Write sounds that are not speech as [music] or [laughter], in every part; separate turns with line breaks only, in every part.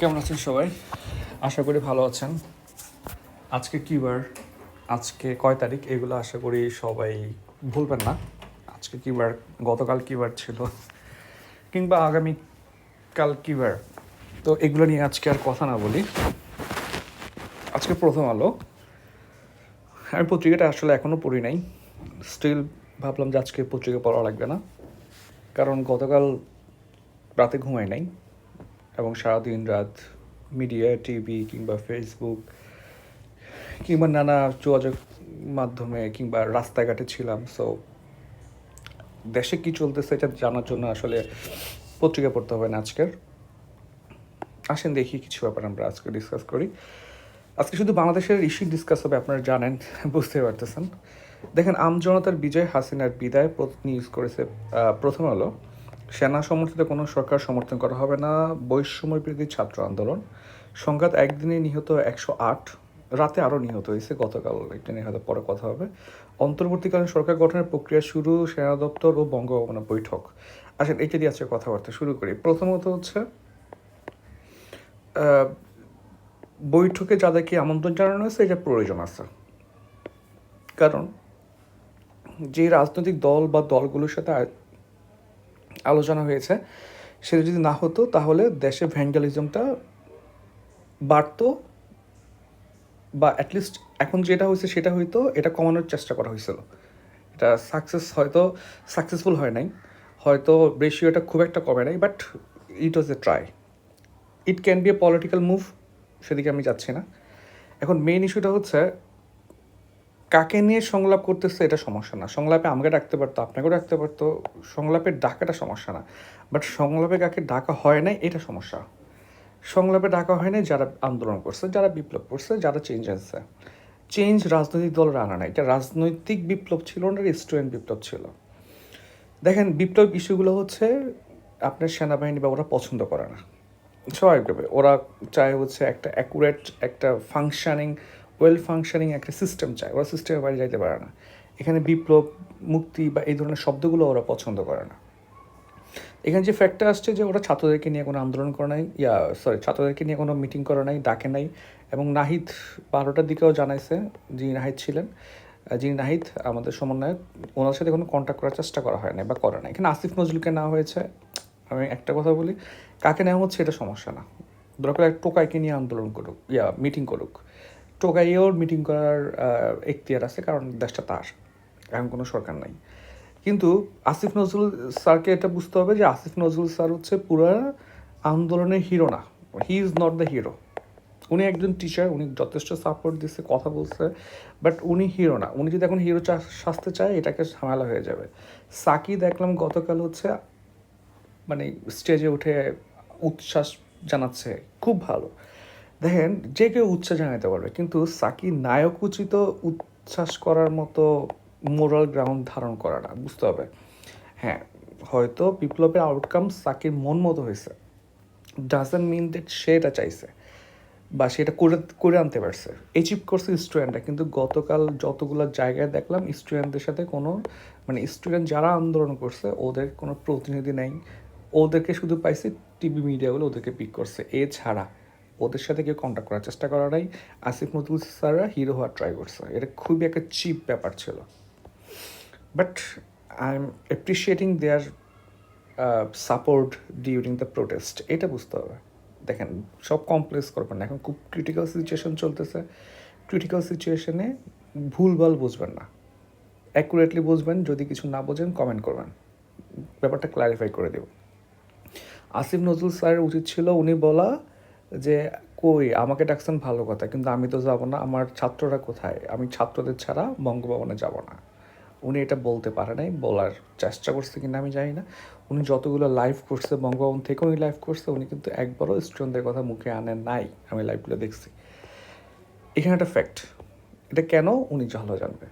কেমন আছেন সবাই? আশা করি ভালো আছেন। আজকে কী বার? আজকে কয় তারিখ? এগুলো আশা করি সবাই ভুলবেন না। আজকে কী বার? গতকাল কী বার ছিল? কিংবা আগামী কাল কী বার? তো এগুলো নিয়ে আজকে আর কথা না বলি। আজকে প্রথম আলো। আমি পত্রিকাটা আসলে এখনও পড়ি নাই। স্টিল ভাবলাম যে আজকে পত্রিকা পড়া লাগবে না। কারণ গতকাল রাতে ঘুমাই নাই। এবং সারাদিন রাত মিডিয়া টিভি কিংবা ফেসবুক কিংবা নানা যোগাযোগ মাধ্যমে কিংবা রাস্তাঘাটে ছিলাম। সো দেশে কি চলতেছে এটা জানার জন্য আসলে পত্রিকা পড়তে হবে না আজকের। আসেন দেখি কিছু ব্যাপার আমরা আজকে ডিসকাস করি। আজকে শুধু বাংলাদেশের ইস্যু ডিসকাস হবে, আপনারা জানেন, বুঝতে পারতেছেন। দেখেন, আমজনতার বিজয় হাসিনার বিদায় নিউজ করেছে প্রথম হলো সেনা সমর্থিত কোনো সরকার সমর্থন করা হবে না। বৈষম্য বিরোধী ছাত্র আন্দোলন। সংঘাত একদিনে নিহত একশো আট। রাতে আরও নিহত হয়েছে, গতকাল একটা নিয়ে হয়তো পরে কথা হবে। অন্তর্বর্তীকালীন সরকার গঠনের প্রক্রিয়া শুরু, সেনা দপ্তর ও বঙ্গভবনের বৈঠক। আসেন, এটা দিয়ে আজকে কথাবার্তা শুরু করি। প্রথমত হচ্ছে বৈঠকে যাদেরকে আমন্ত্রণ জানানো হয়েছে এটা প্রয়োজন আছে। কারণ যে রাজনৈতিক দল বা দলগুলোর সাথে আলোচনা হয়েছে, সেটা যদি না হতো তাহলে দেশে ভ্যান্ডালিজমটা বাড়তো বা অ্যাটলিস্ট এখন যেটা হয়েছে সেটা হয়তো এটা কমানোর চেষ্টা করা হয়েছিল। এটা সাকসেস হয়তো সাকসেসফুল হয় নাই, হয়তো রেশিওটা খুব একটা কমে নাই but it was a try it can be a political move সেদিকে আমি যাচ্ছি না। এখন মেইন ইস্যুটা হচ্ছে কাকে নিয়ে সংলাপ করতেছে এটা সমস্যা না। সংলাপে আমাকে ডাকতে পারতো, আপনাকেও ডাকতে পারতো, সংলাপের ডাকাটা সমস্যা না। বাট সংলাপে কাকে ডাকা হয় নাই, এটা সমস্যা। সংলাপে ডাকা হয় নাই যারা আন্দোলন করছে, যারা বিপ্লব করছে, যারা চেঞ্জ আসছে চেঞ্জ রাজনৈতিক দলের আনা নাই। এটা রাজনৈতিক বিপ্লব ছিল না স্টুডেন্ট বিপ্লব ছিল। দেখেন, বিপ্লব ইস্যুগুলো হচ্ছে আপনার সেনাবাহিনী বা ওরা পছন্দ করে না। স্বাভাবিকভাবে ওরা চায় হচ্ছে একটা অ্যাকুরেট একটা ফাংশনিং ওয়েল ফাংশনিং একটা সিস্টেম চায়। ওরা সিস্টেমের বাইরে যাইতে পারে না। এখানে বিপ্লব, মুক্তি বা এই ধরনের শব্দগুলো ওরা পছন্দ করে না। এখানে যে ফ্যাক্টটা আসছে যে ওরা ছাত্রদেরকে নিয়ে কোনো আন্দোলন করে নাই, ইয়া সরি ছাত্রদেরকে নিয়ে কোনো মিটিং করে নাই, ডাকে নাই এবং নাহিদ বারোটার দিকেও জানাইছে যিনি নাহিদ ছিলেন। যিনি নাহিদ, আমাদের সমন্বয়ক, ওনার সাথে কোনো কন্ট্যাক্ট করার চেষ্টা করা হয় না বা করে না এখানে আসিফ নজরুলকে নেওয়া হয়েছে। আমি একটা কথা বলি, কাকে নেওয়া হচ্ছে এটা সমস্যা না। দরকার টোকাইকে নিয়ে আন্দোলন করুক, ইয়া মিটিং করুক। টোকাইয়েও মিটিং করার এখতিয়ার আছে, কারণ দেশটা তার। এখন কোনো সরকার নাই। কিন্তু আসিফ নজরুল স্যারকে এটা বুঝতে হবে যে আসিফ নজরুল স্যার হচ্ছে পুরো আন্দোলনের হিরো না। He is not the hero উনি একজন টিচার উনি যথেষ্ট সাপোর্ট দিচ্ছে কথা বলছে বাট উনি হিরো না। উনি যদি এখন হিরো সাজতে চায়, এটাকে ঝামেলা হয়ে যাবে। সাকি দেখলাম গতকাল হচ্ছে মানে স্টেজে উঠে উচ্ছ্বাস জানাচ্ছে। খুব ভালো। দেখেন, যে কেউ উচ্ছ্বাস জানাতে পারবে, কিন্তু সাকি নায়ক উচিত উচ্ছ্বাস করার মতো মোরাল গ্রাউন্ড ধারণ করা না, বুঝতে হবে। হ্যাঁ হয়তো বিপ্লবের আউটকাম সাকির মন মতো হয়েছে। ডাজেন্ট মিন দ্যাট সে এটা চাইছে, বা সেটা করে করে আনতে পারছে। অ্যাচিভ করছে স্টুডেন্টরা কিন্তু গতকাল যতগুলো জায়গায় দেখলাম স্টুডেন্টদের সাথে কোনো মানে স্টুডেন্ট যারা আন্দোলন করছে, ওদের কোনো প্রতিনিধি নেই। ওদেরকে শুধু পাইছে টিভি মিডিয়াগুলো ওদেরকে পিক করছে। এছাড়া ওদের সাথে কেউ কন্ট্যাক্ট করার চেষ্টা করা নাই আসিফ নজরুল স্যাররা হিরো হওয়ার ট্রাই করছে। এটা খুবই একটা চিপ ব্যাপার ছিল। But I am appreciating their support during the protest এটা বুঝতে হবে। দেখেন, সব কমপ্লেক্স করবেন না। এখন খুব ক্রিটিক্যাল সিচুয়েশন চলতেছে। ক্রিটিক্যাল সিচুয়েশনে ভুলভাল বুঝবেন না। অ্যাকুরেটলি বুঝবেন, যদি কিছু না বোঝেন কমেন্ট করবেন। ব্যাপারটা ক্লারিফাই করে দেব। আসিফ নজরুল স্যারের উচিত ছিল, উনি বলা যে, কই, আমাকে ডাকছেন ভালো কথা, কিন্তু আমি তো যাব না, আমার ছাত্ররা কোথায়? আমি ছাত্রদের ছাড়া বঙ্গভবনে যাব না। উনি এটা বলতে পারে নাই, বলার চেষ্টা করছে কিনা আমি জানি না। উনি যতগুলো লাইভ করছে বঙ্গভবন থেকে উনি লাইভ করছে, উনি কিন্তু একবারও স্টুডেন্টদের কথা মুখে আনেন নাই, আমি লাইভগুলো দেখছি। এখানে একটা ফ্যাক্ট এটা কেন উনি ভালো জানবে?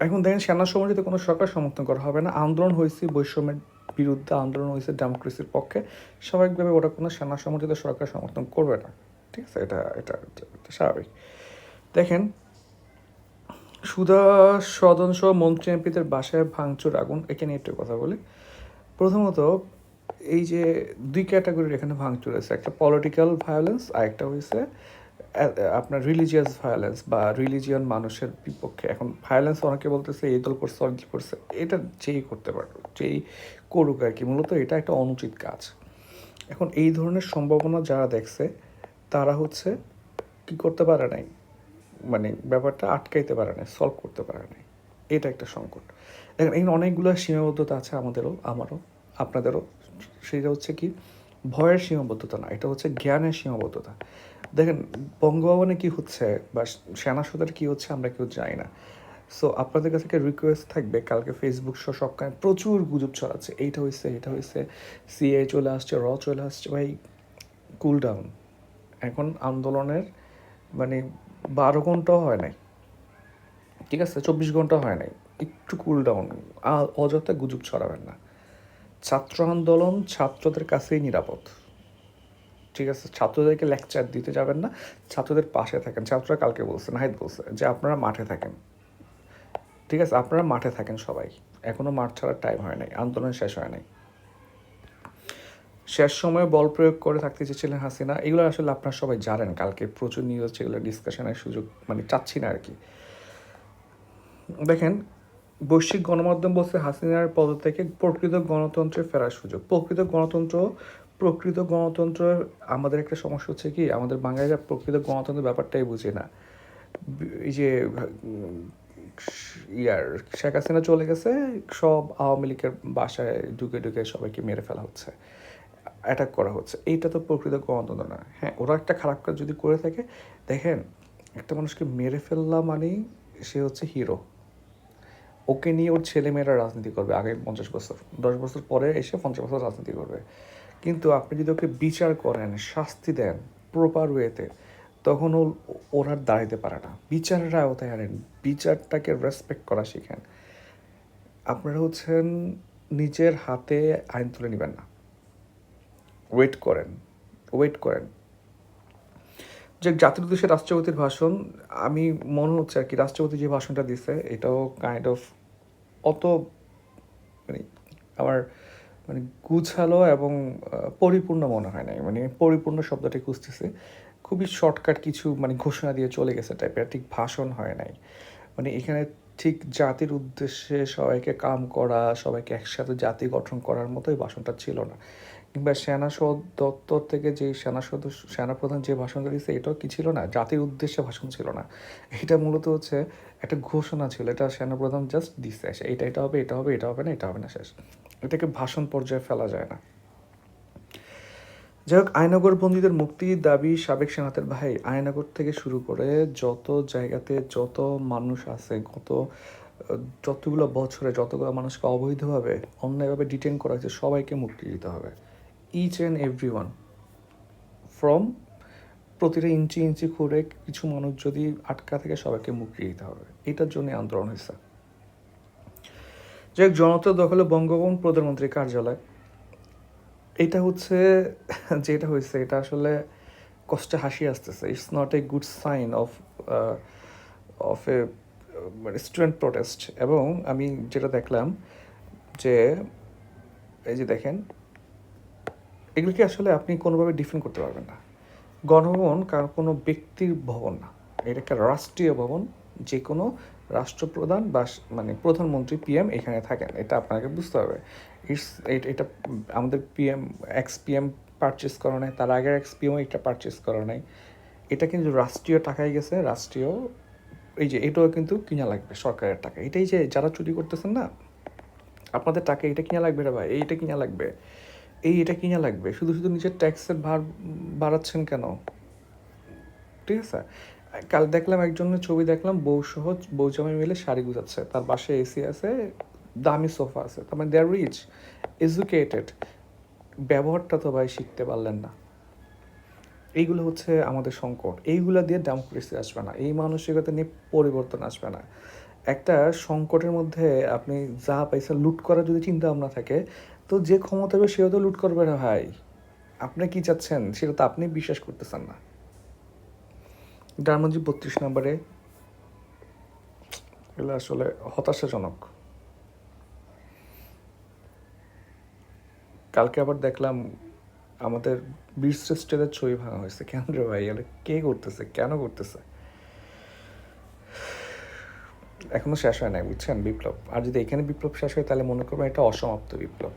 এখন দেখেন, সেনা সমর্থিত কোনো সরকার সমর্থন করা হবে না, আন্দোলন হয়েছে বৈষম্যের বিরুদ্ধে আন্দোলন হয়েছে ডেমোক্রেসির পক্ষে, স্বাভাবিকভাবে ওরা কোনো সেনা সমর্থিত সরকার সমর্থন করবে না। ঠিক আছে? এটা এটা এটা স্বাভাবিক। দেখেন, সুধা সদন সহ মন্ত্রী এমপিদের বাসায় ভাঙচুর, আগুন এখানে একটু কথা বলি। প্রথমত, এই যে দুই ক্যাটাগরির এখানে ভাঙচুর আছে একটা পলিটিক্যাল ভায়োলেন্স আর একটা হয়েছে আপনার রিলিজিয়াস ভায়োলেন্স বা রিলিজিয়ান মানুষের বিপক্ষে। এখন ভায়োলেন্স অনেকে বলতেছে, এই দল করছে, অনেক করছে, এটা যেই করতে পারবে যেই করুক আর কি, মূলত এটা একটা অনুচিত কাজ। এখন এই ধরনের সম্ভাবনা যারা দেখছে, তারা হচ্ছে কি করতে পারে নাই? মানে ব্যাপারটা আটকাইতে পারে নাই সলভ করতে পারে নাই। এটা একটা সংকট। দেখেন এই অনেকগুলো সীমাবদ্ধতা আছে আমাদেরও, আমারও, আপনাদেরও। সেটা হচ্ছে কি, ভয়ের সীমাবদ্ধতা না, এটা হচ্ছে জ্ঞানের সীমাবদ্ধতা। দেখেন, বঙ্গভবনে কি হচ্ছে বা সেনা সদরে কি হচ্ছে আমরা কেউ জানি না। সো আপনাদের কাছে একটা রিকোয়েস্ট থাকবে? কালকে ফেসবুক সহ সব কারণে প্রচুর গুজব ছড়াচ্ছে। এইটা হয়েছে এটা হয়েছে সিএ চলে আসছে, র চলে আসছে। ভাই কুল ডাউন এখন আন্দোলনের মানে বারো ঘন্টাও হয় নাই। ঠিক আছে? চব্বিশ ঘণ্টা হয় নাই। একটু কুল ডাউন অযথা গুজব ছড়াবেন না। ছাত্র আন্দোলন ছাত্রদের কাছেই নিরাপদ। ঠিক আছে? ছাত্রদেরকে লেকচার দিতে যাবেন না। ছাত্রদের পাশে থাকেন। ছাত্ররা কালকে বলছে, নাহিদ বলছে যে আপনারা মাঠে থাকেন। ঠিক আছে, আপনারা মাঠে থাকেন সবাই। এখনও মাঠ ছাড়ার টাইম হয় নাই, আন্দোলন শেষ হয় নাই। শেষ সময়ে বল প্রয়োগ করে থাকতে চেয়েছিলেন হাসিনা, এগুলো আসলে আপনারা সবাই জানেন, কালকে প্রচুর নিউজ হচ্ছে, এগুলো ডিসকাশনের সুযোগ মানে চাচ্ছি না আর কি। দেখেন, বৈশ্বিক গণমাধ্যম বলছে হাসিনার পদ থেকে প্রকৃত গণতন্ত্রে ফেরার সুযোগ। প্রকৃত গণতন্ত্র প্রকৃত গণতন্ত্র, আমাদের একটা সমস্যা হচ্ছে কি, আমাদের বাঙালিরা প্রকৃত গণতন্ত্রের ব্যাপারটাই বুঝে না। এই যে ইয়ার, শেখ হাসিনা চলে গেছে, সব আওয়ামী লীগের বাসায় ঢুকে ঢুকে সবাইকে মেরে ফেলা হচ্ছে অ্যাটাক করা হচ্ছে। এইটা তো প্রকৃত গণতন্ত্র না। হ্যাঁ ওরা একটা খারাপ কাজ যদি করে থাকে, দেখেন, একটা মানুষকে মেরে ফেললা মানেই সে হচ্ছে হিরো ওকে নিয়ে ওর ছেলেমেয়েরা রাজনীতি করবে আগে পঞ্চাশ বছর। দশ বছর পরে এসে পঞ্চাশ বছর রাজনীতি করবে। কিন্তু আপনি যদি ওকে বিচার করেন, শাস্তি দেন প্রপার ওয়েতে তখন ও ওর দাঁড়াইতে পারে না। বিচারের আওতায় আনেন। বিচারটাকে রেসপেক্ট করা শিখেন। আপনারা হচ্ছেন নিজের হাতে আইন তুলে নেবেন না। ওয়েট করেন। ওয়েট করেন। যে জাতির উদ্দেশ্যে রাষ্ট্রপতির ভাষণ, আমি মনে হচ্ছে আর কি, রাষ্ট্রপতি যে ভাষণটা দিছে, এটাও কাইন্ড অফ অত মানে আমার মানে গুছালো এবং পরিপূর্ণ মনে হয় নাই। মানে পরিপূর্ণ শব্দটি খুঁজতেছে। খুবই শর্টকাট কিছু মানে ঘোষণা দিয়ে চলে গেছে টাইপের ঠিক ভাষণ হয় নাই। মানে এখানে ঠিক জাতির উদ্দেশ্যে সবাইকে কাম করা, সবাইকে একসাথে জাতি গঠন করার মতোই ভাষণটা ছিল না। কিংবা সেনা সদ- দপ্তর থেকে যে সেনা সদস্য সেনাপ্রধান যে ভাষণটা দিচ্ছে এটাও কি ছিল না? জাতির উদ্দেশ্যে ভাষণ ছিল না। এটা মূলত হচ্ছে একটা ঘোষণা ছিল, এটা সেনাপ্রধান জাস্ট দিচ্ছে এটা এটা হবে এটা হবে এটা হবে না, এটা হবে না, শেষ। এটাকে ভাষণ পর্যায়ে ফেলা যায় না। যাই হোক আয়নগর বন্দীদের মুক্তির দাবি সাবেক সেনাতের ভাই। আয়নগর থেকে শুরু করে যত জায়গাতে যত মানুষ আছে, গত যতগুলো বছরে যতগুলো মানুষকে অবৈধভাবে, অন্যায়ভাবে ডিটেন করা হয়েছে, সবাইকে মুক্তি দিতে হবে। Each and every one from প্রতিটা ইঞ্চি ইঞ্চি করে কিছু মানুষ যদি আটকা থেকে, সবাইকে মুক্তি দিতে হবে। এটার জন্য আন্দোলন হয়েছে। যাই হোক, জনতা দখলে বঙ্গভবন প্রধানমন্ত্রীর কার্যালয়। এটা হচ্ছে, যেটা হয়েছে, এটা আসলে কষ্টে হাসি আসতেছে। It's not a good sign of of a মানে স্টুডেন্ট প্রোটেস্ট এবং আমি যেটা দেখলাম যে, এই যে দেখেন এগুলোকে আসলে আপনি কোনোভাবে ডিফেন্ড করতে পারবেন না? গণভবন কারণ কোনো ব্যক্তির ভবন না। এটা একটা রাষ্ট্রীয় ভবন যে কোনো রাষ্ট্রপ্রধান বা মানে প্রধানমন্ত্রী পিএম এখানে থাকেন। এটা আপনাকে বুঝতে হবে। ইটস এটা আমাদের পিএম এক্স পিএম পারচেস করা নাই, তার আগের এক্স পিএমও এটা পারচেস করা নাই। এটা কিন্তু রাষ্ট্রীয় টাকায় গেছে, রাষ্ট্রীয়, এই যে এটাও কিন্তু কিনা লাগবে সরকারের টাকা। এটাই যে যারা চুরি করতেছেন না, আপনাদের টাকা এটা কিনা লাগবে রে ভাই? এইটা কিনা লাগবে? এই এটা কিনা লাগবে? শুধু শুধু নিজের ট্যাক্সের ভার বাড়াচ্ছেন কেন? ঠিক আছে? কাল দেখলাম একজনের ছবি দেখলাম, বউ সহ বউ জামাই মিলে শাড়ি গুজাচ্ছে তার পাশে এসি আছে, দামি সোফা আছে। তার মানে দেয়ার রিচ এডুকেটেড ব্যবহারটা তো ভাই শিখতে পারলেন না। এইগুলো হচ্ছে আমাদের সংকট। এইগুলো দিয়ে ডেমোক্রেসি আসবে না। এই মানসিকতা নিয়ে পরিবর্তন আসবে না। একটা সংকটের মধ্যে আপনি যা পয়সা লুট করার যদি চিন্তা ভাবনা থাকে তো যে ক্ষমতা হবে সেও তো লুট করবে না ভাই। আপনি কি চাচ্ছেন? সেটা তো আপনি বিশ্বাস করতেছেন না। ডারমজি বত্রিশ নম্বরে এগুলো আসলে হতাশাজনক। কালকে আবার দেখলাম আমাদের বীরশ্রেষ্ঠদের ছবি ভাঙা হয়েছে। কেন রে ভাই? এটা কে করতেছে? কেন করতেছে? এখনও শেষ হয় নাই, বুঝছেন? বিপ্লব। আর যদি এখানে বিপ্লব শেষ হয়, তাহলে মনে করবেন এটা অসমাপ্ত বিপ্লব।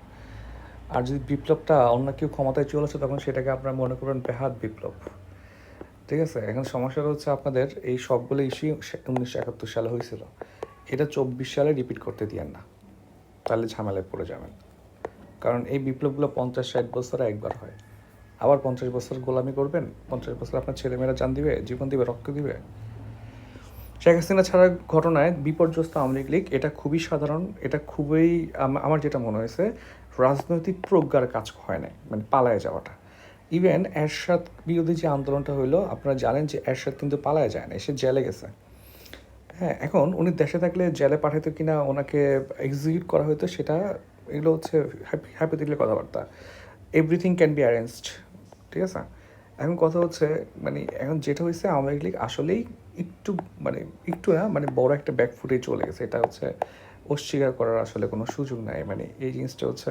আর যদি বিপ্লবটা অন্য কেউ ক্ষমতায় চলেছে তখন সেটাকে আপনারা মনে করবেন বেহাত বিপ্লব। ঠিক আছে? এখন সমস্যাটা হচ্ছে আপনাদের এই সবগুলো ইস্যু উনিশশো একাত্তর সালে হয়েছিল। এটা চব্বিশ সালে রিপিট করতে দিয়েন না। তাহলে ঝামেলায় পড়ে যাবেন। কারণ এই বিপ্লবগুলো পঞ্চাশ, ষাট বছরে একবার হয়। আবার পঞ্চাশ বছর গোলামি করবেন, পঞ্চাশ বছর আপনার ছেলেমেয়েরা জান দিবে, জীবন দিবে, রক্ত দিবে। শেখ হাসিনা ছাড়া ঘটনায় বিপর্যস্ত আওয়ামী লীগ, এটা খুবই সাধারণ, এটা খুবই আমার যেটা মনে হয়েছে রাজনৈতিক প্রজ্ঞার কাজ হয় নাই মানে পালায় যাওয়াটা। ইভেন এরশাদ বিরোধী যে আন্দোলনটা হইল, আপনারা জানেন যে এরশাদ কিন্তু পালায় যায় না সে জেলে গেছে। হ্যাঁ এখন উনি দেশে থাকলে জেলে পাঠাইতো কিনা, ওনাকে এক্সিকিউট করা হতো সেটা এগুলো হচ্ছে হ্যাপিথিক্যাল কথাবার্তা। এভরিথিং ক্যান বি অ্যারেঞ্জড ঠিক আছে? এখন কথা হচ্ছে মানে এখন যেটা হয়েছে আওয়ামী লীগ আসলেই একটু মানে একটু না মানে বড় একটা ব্যাক ফুটে চলে গেছে, এটা হচ্ছে অস্বীকার করার আসলে কোনো সুযোগ নাই। মানে এই জিনিসটা হচ্ছে,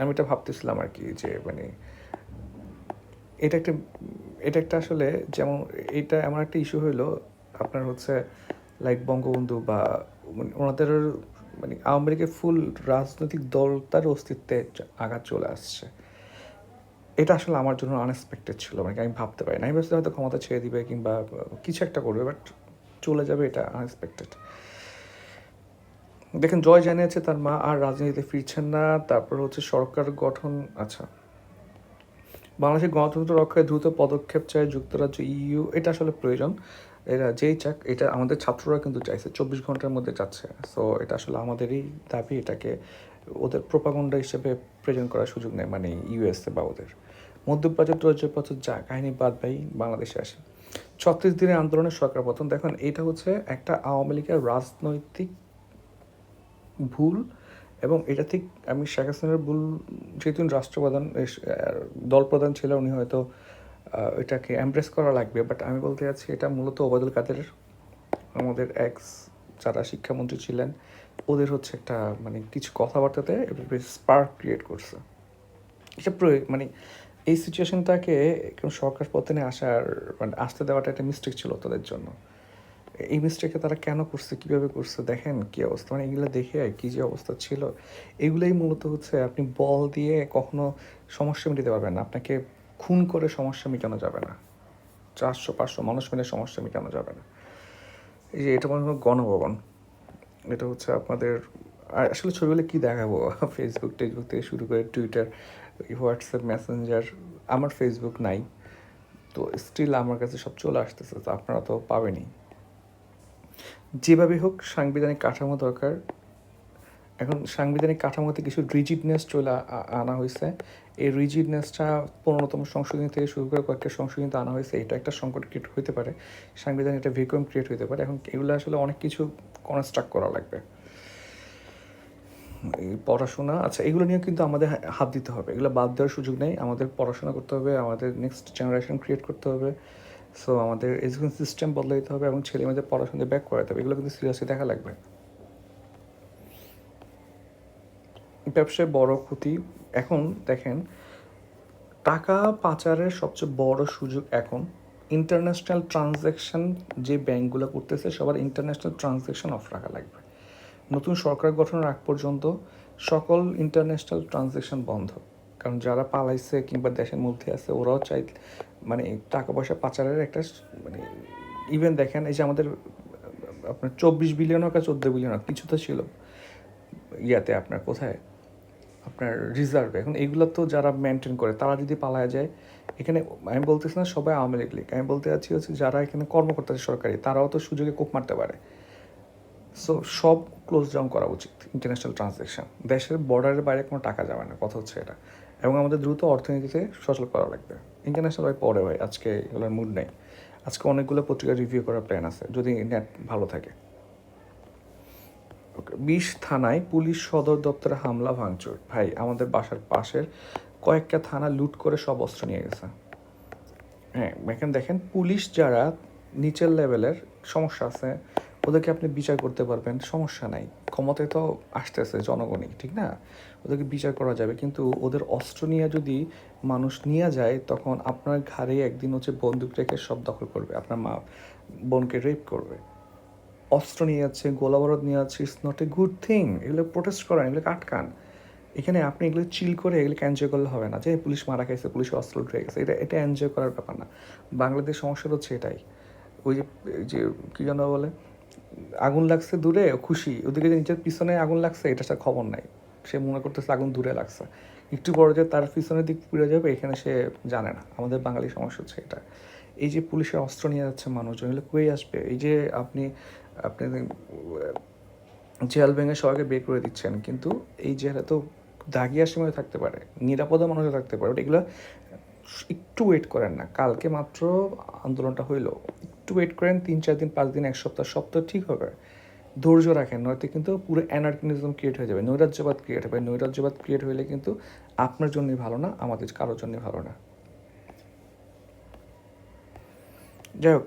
আমি এটা ভাবতেছিলাম আর কি যে মানে এটা একটা এটা একটা আসলে যেমন, এটা এমন একটা ইস্যু হইল, আপনার হচ্ছে লাইক বঙ্গবন্ধু বা মানে ওনাদের মানে আওয়ামী লীগের ফুল রাজনৈতিক দল তার অস্তিত্বে আঘাত চলে আসছে। এটা আসলে আমার জন্য আনএক্সপেক্টেড ছিল মানে আমি ভাবতে পারি না। আমি ভাবছি হয়তো ক্ষমতা ছেড়ে দিবে কিংবা কিছু একটা করবে বাট চলে যাবে এটা আনএক্সপেক্টেড দেখেন, জয় জানিয়েছে তার মা, আর রাজনীতিতে ফিরছেন না। তারপর হচ্ছে সরকার গঠন আচ্ছা। বাংলাদেশের গণতন্ত্র রক্ষায় দ্রুত পদক্ষেপ চায় যুক্তরাজ্য, ইইউ, এটা আসলে প্রয়োজন। এরা যেই চাক, এটা আমাদের ছাত্ররা কিন্তু চাইছে, চব্বিশ ঘণ্টার মধ্যে চাচ্ছে সো এটা আসলে আমাদেরই দাবি, এটাকে ওদের প্রোপাগন্ডা হিসেবে প্রেজেন্ট করার সুযোগ নেই মানে ইউএসএ বা ওদের। মধ্যপ্রাচ্যের দ্রব্যপত্র যা কাহিনী বাদ ভাই, বাংলাদেশে আসে। ছত্রিশ দিনের আন্দোলনের সরকার পতন, দেখেন, এটা হচ্ছে একটা আওয়ামী লীগের রাজনৈতিক ভুল এবং এটা ঠিক আমি শেখ হাসিনার ভুল যেহেতু রাষ্ট্রপ্রধান আহ, দলপ্রধান ছিল উনি হয়তো এটাকে এমপ্রেস করা লাগবে বাট আমি বলতে চাচ্ছি এটা মূলত ওবায়দুল কাদের আমাদের এক্স যারা শিক্ষামন্ত্রী ছিলেন ওদের হচ্ছে একটা মানে কিছু কথাবার্তাতে স্পার্ক ক্রিয়েট করছে। এটা প্রয়োগ মানে এই সিচুয়েশনটাকে সরকার পতনে আসার মানে আসতে দেওয়াটা একটা মিস্টেক ছিল তাদের জন্য। এই মিস্টেকটা তারা কেন করছে, কীভাবে করছে, দেখেন কি অবস্থা। মানে এগুলো দেখে কি যে অবস্থা ছিল, এগুলোই মূলত হচ্ছে আপনি বল দিয়ে কখনো সমস্যা মিটাতে পারবেন না। আপনাকে খুন করে সমস্যা মেটানো যাবে না। চারশো, পাঁচশো মানুষ মিলে সমস্যা মেটানো যাবে না। এই যে এটা মনে হয় গণভবন। এটা হচ্ছে আপনাদের আসলে ছবিগুলো কী দেখাবো? [laughs] ফেসবুক টেসবুক থেকে শুরু করে টুইটার হোয়াটসঅ্যাপ মেসেঞ্জার আমার ফেসবুক নাই। তো স্টিল আমার কাছে সব চলে আসতেছে, তো আপনারা তো পাবেনই। যেভাবে হোক সাংবিধানিক কাঠামো দরকার। এখন সাংবিধানিক কাঠামোতে কিছু রিজিডনেস চলে আনা হয়েছে। এই রিজিডনেসটা পনেরোতম সংশোধনী থেকে শুরু করে কয়েকটা সংশোধনীতে আনা হয়েছে। এটা একটা সংকট ক্রিয়েট হতে পারে। সাংবিধানিক একটা ভেকুয়াম ক্রিয়েট হতে পারে। এখন এগুলো আসলে অনেক কিছু কনস্ট্রাক্ট করা লাগবে। এই পড়াশোনা আচ্ছা এগুলো নিয়ে কিন্তু আমাদের হাত দিতে হবে। এগুলো বাদ দেওয়ার সুযোগ নেই। আমাদের পড়াশোনা করতে হবে। আমাদের নেক্সট জেনারেশন ক্রিয়েট করতে হবে। সো আমাদের এডুকেশন সিস্টেম বদলে দিতে হবে এবং ছেলে মেয়েদের পড়াশোনা ব্যাক করাতে হবে। এগুলো কিন্তু সিরিয়াসলি দেখা লাগবে। ব্যবসায় বড় ক্ষতি। এখন দেখেন, টাকা পাচারের সবচেয়ে বড় সুযোগ এখন ইন্টারন্যাশনাল ট্রানজ্যাকশন যে ব্যাংকগুলো করতেছে, সবার ইন্টারন্যাশনাল ট্রানজ্যাকশন অফ রাখা লাগবে। নতুন সরকার গঠনের আগ পর্যন্ত সকল ইন্টারন্যাশনাল ট্রানজ্যাকশন বন্ধ। কারণ যারা পালাইছে কিংবা দেশের মধ্যে আছে, ওরাও চাই মানে টাকা পয়সা পাচারের একটা মানে ইভেন দেখেন, এই যে আমাদের, আপনার চব্বিশ বিলিয়ন হোক আর চোদ্দ বিলিয়ন হোক, কিছু তো ছিল ইয়াতে আপনার কোথায়? আপনার রিজার্ভ এখন এগুলো তো যারা মেনটেন করে, তারা যদি পালায় যায়, এখানে আমি বলতেছি না সবাই আওয়ামী লীগ লীগ, আমি বলতে চাচ্ছি হচ্ছে যারা এখানে কর্মকর্তা সরকারি, তারাও তো সুযোগে কোপ মারতে পারে। সো সব ক্লোজ ডাউন করা উচিত ইন্টারন্যাশনাল ট্রানজ্যাকশন দেশের বর্ডারের বাইরে কোনো টাকা যাবে না, কথা হচ্ছে এটা। এবং আমাদের দ্রুত অর্থনীতিতে সচল করা লাগবে। ইন্টারন্যাশনাল ভাই পরে ভাই, আজকে এগুলোর মুড নেই। আজকে অনেকগুলো পত্রিকা রিভিউ করার প্ল্যান আছে, যদি নেট ভালো থাকে। বিশ থানায় পুলিশ সদর দপ্তরে হামলা, ভাঙচুর। ভাই, আমাদের বাসার পাশের কয়েকটা থানা লুট করে সব অস্ত্র নিয়ে গেছে। হ্যাঁ এখানে দেখেন পুলিশ যারা নিচের লেভেলের সমস্যা আছে ওদেরকে আপনি বিচার করতে পারবেন, সমস্যা নাই। ক্ষমতায় তো আসতেছে জনগণই, ঠিক না? ওদেরকে বিচার করা যাবে, কিন্তু ওদের অস্ত্র নিয়ে যদি মানুষ নিয়ে যায়, তখন আপনার ঘাড়ে একদিন হচ্ছে বন্দুক রেখে সব দখল করবে, আপনার মা বোনকে রেপ করবে। অস্ত্র নিয়ে যাচ্ছে গোলাবারদ নিয়ে যাচ্ছে it's not a good thing এগুলো প্রোটেস্ট করেন এগুলো আটকান। এখানে আপনি এগুলো চিল করে এগুলোকে এনজয় করলে হবে না, যে পুলিশ মারা খাইছে, পুলিশ অস্ত্র উঠে গেছে, এটা এটা এনজয় করার ব্যাপার না। বাংলাদেশ সমস্যা হচ্ছে এটাই। ওই যে যে, কী যেন বলে? আগুন লাগছে দূরে, খুশি। ওদিকে যে নিজের পিছনে আগুন লাগছে, এটা তার খবর নাই। সে মনে করতেছে আগুন দূরে লাগছে। একটু বড় যে তার পিছনের দিক পুড়ে যাবে, এখানে সে জানে না। আমাদের বাঙালি সমস্যা হচ্ছে এটা। এই যে পুলিশের অস্ত্র নিয়ে যাচ্ছে মানুষজন, এগুলো কই আসবে? এই যে আপনি আপনি জেল ভেঙে সবাইকে বের করে দিচ্ছেন, কিন্তু এই জেলে তো দাগিয়া সময় থাকতে পারে, নিরাপদে মানুষও থাকতে পারে। But এগুলো একটু ওয়েট করেন না। কালকে মাত্র আন্দোলনটা হইল একটু ওয়েট করেন, তিন, চার দিন, পাঁচ দিন, এক সপ্তাহ সপ্তাহ ঠিক হবে। ধৈর্য রাখেন, নয়তো কিন্তু পুরো অ্যানার্কিনিজম ক্রিয়েট হয়ে যাবে। নৈরাজ্যবাদ ক্রিয়েট হবে। নৈরাজ্যবাদ ক্রিয়েট হলে কিন্তু আপনার জন্যই ভালো না, আমাদের কারোর জন্যই ভালো না। যাই হোক।